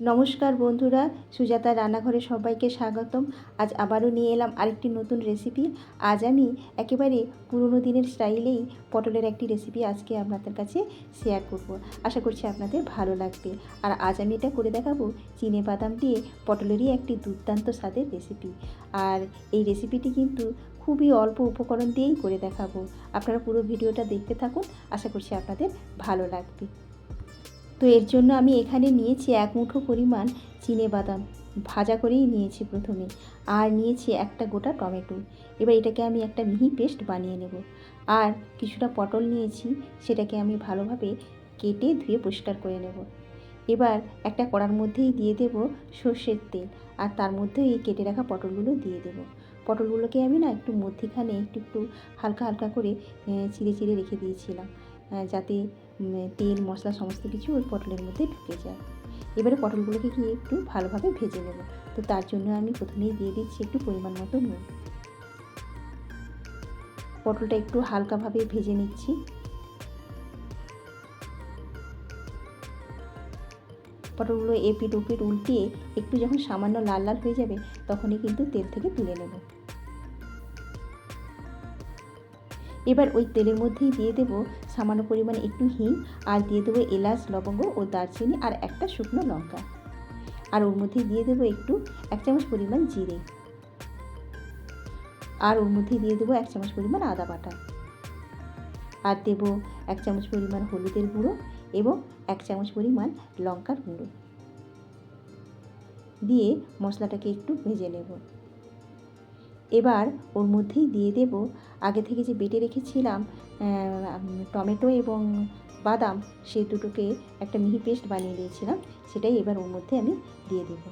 নমস্কার বন্ধুরা সুজাতা রান্নাঘরে সবাইকে স্বাগতম। আজ আবারও নিয়ে এলাম আরেকটি নতুন রেসিপি আজ আমি একেবারে পুরনো দিনের স্টাইলেই পটলের একটি রেসিপি আজকে আপনাদের কাছে শেয়ার করব। আশা করছি আপনাদের ভালো লাগবে। আর আজ আমি এটা করে দেখাবো চিনে বাদাম দিয়ে পটলেরই একটি দুর্দান্ত স্বাদের রেসিপি আর এই রেসিপিটি কিন্তু খুবই অল্প উপকরণ দিয়েই করে দেখাবো। আপনারা পুরো ভিডিওটা দেখতে থাকুন, আশা করছি আপনাদের ভালো লাগবে। তো এর জন্য আমি এখানে নিয়েছি এক মুঠো পরিমাণ চিনে বাদাম। ভাজা করেই নিয়েছি প্রথমে। আর নিয়েছি একটা গোটা টমেটো। এবার এটাকে আমি একটা মিহি পেস্ট বানিয়ে নেব। আর কিছুটা পটল নিয়েছি, সেটাকে আমি ভালোভাবে কেটে ধুয়ে পরিষ্কার করে নেব। এবার একটা কড়ার মধ্যেই দিয়ে দেব সর্ষের তেল। আর তার মধ্যে এই কেটে রাখা পটলগুলো দিয়ে দেব। পটলগুলোকে আমি না একটু মধ্যিখানে একটু একটু হালকা হালকা করে চিড়ে চিড়ে রেখে দিয়েছিলাম যাতে তেল, মশলা সমস্ত কিছু ওই পটলের মধ্যে ঢুকে যায়। এবারে পটলগুলোকে গিয়ে একটু ভালোভাবে ভেজে নেব। তো তার জন্য আমি প্রথমেই দিয়ে দিচ্ছি একটু পরিমাণ মতো নুন। পটলটা একটু হালকাভাবে ভেজে নিচ্ছি। পটলগুলো এপিট ওপিট উল্টিয়ে একটু যখন সামান্য লাল লাল হয়ে যাবে, তখনই কিন্তু তেল থেকে তুলে নেব। এবার ওই তেলের মধ্যেই দিয়ে দেবো সামান্য পরিমাণে একটু হিং আর দিয়ে দেবো এলাচ, লবঙ্গ ও দারচিনি আর একটা শুকনো লঙ্কা। আর ওর মধ্যে দিয়ে দেবো একটু এক চামচ পরিমাণ জিরে। আর ওর মধ্যে দিয়ে দেবো এক চামচ পরিমাণ আদা বাটা। আর দেব এক চামচ পরিমাণ হলুদের গুঁড়ো এবং এক চামচ পরিমাণ লঙ্কার গুঁড়ো। দিয়ে মশলাটাকে একটু ভেজে নেব। এবার ওর মধ্যেই দিয়ে দেব। আগে থেকে যে বেটে রেখেছিলাম টমেটো এবং বাদাম, সে দুটোকে একটা মিহি পেস্ট বানিয়ে দিয়েছিলাম, সেটাই এবার ওর মধ্যে আমি দিয়ে দেব।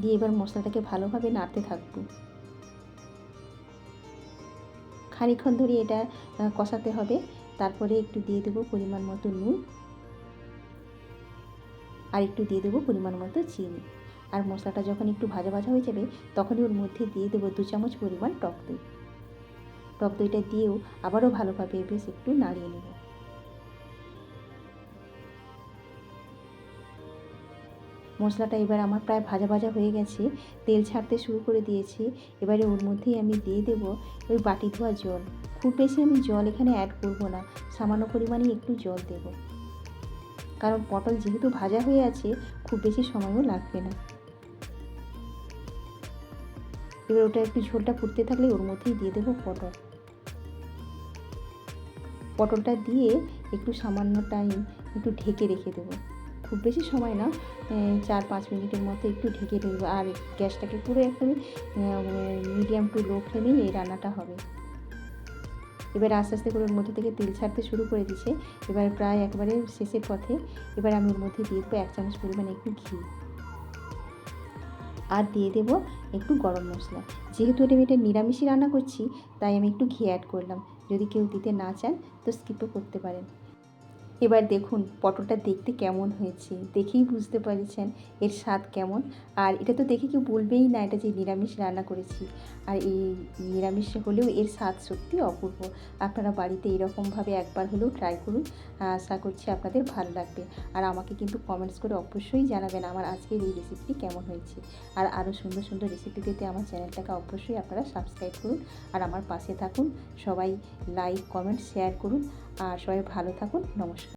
দিয়ে এবার মশলাটাকে ভালোভাবে নাড়তে থাকব। খানিক্ষণ ধরে এটা কষাতে হবে। তারপরে একটু দিয়ে দেবো পরিমাণ মতো নুন। আর একটু দিয়ে দেবো পরিমাণ মতো চিনি। আর মশলাটা যখন একটু ভাজা ভাজা হয়ে যাবে, তখনই ওর মধ্যে দিয়ে দেবো দু চামচ পরিমাণ টক দই। টক দইটা দিয়েও আবারও ভালোভাবে বেশ একটু নাড়িয়ে নেব। মশলাটা এবার আমার প্রায় ভাজা ভাজা হয়ে গেছে, তেল ছাড়তে শুরু করে দিয়েছি। এবারে ওর মধ্যেই আমি দিয়ে দেব ওই বাটি ধোয়া জল। খুব বেশি আমি জল এখানে অ্যাড করব না, সামান্য পরিমাণে একটু জল দেব। কারণ পটল যেহেতু ভাজা হয়ে আছে, খুব বেশি সময়ও লাগবে না। এবার ওটা একটু ঝোলটা ফুটতে থাকলে ওর মধ্যেই দিয়ে দেবো পটল। পটলটা দিয়ে একটু সামান্য টাইম একটু ঢেকে রেখে দেবো। খুব বেশি সময় না চার পাঁচ মিনিটের মতো একটু ঢেকে দেবো। আর গ্যাসটাকে পুরো একদম মিডিয়াম টু লো ফ্লেমেই এই রান্নাটা হবে। এবার আস্তে আস্তে করে ওর মধ্যে থেকে তেল ছাড়তে শুরু করে দিছে এবার প্রায় একবারে শেষের পথে এবার আমি ওর মধ্যে দিয়ে দেবো এক চামচ পরিমাণে একটু ঘি। আর দিয়ে দেব একটু গরম মশলা। যেহেতু এটা আমি এটা নিরামিষই রান্না করছি, তাই আমি একটু ঘি অ্যাড করলাম। যদি কেউ দিতে না চান, তো স্কিপও করতে পারেন। এবার দেখুন, পটলটা দেখতে কেমন হয়েছে? দেখেই বুঝতে পারছেন এর স্বাদ কেমন। আর এটা তো দেখে কেউ বলবেই না, এটা যে নিরামিষ রান্না করেছি। আর এই নিরামিষ হলেও এর স্বাদ সত্যি অপূর্ব। আপনারা বাড়িতে এরকমভাবে একবার হলেও ট্রাই করুন। আশা করছি আপনাদের ভালো লাগবে। আর আমাকে কিন্তু কমেন্টস করে অবশ্যই জানাবেন আমার আজকের এই রেসিপিটি কেমন হয়েছে। আর আরও সুন্দর সুন্দর রেসিপি পেতে আমার চ্যানেলটাকে অবশ্যই আপনারা সাবস্ক্রাইব করুন। আর আমার পাশে থাকুন। সবাই লাইক কমেন্ট শেয়ার করুন। আর সবাই ভালো থাকুন নমস্কার।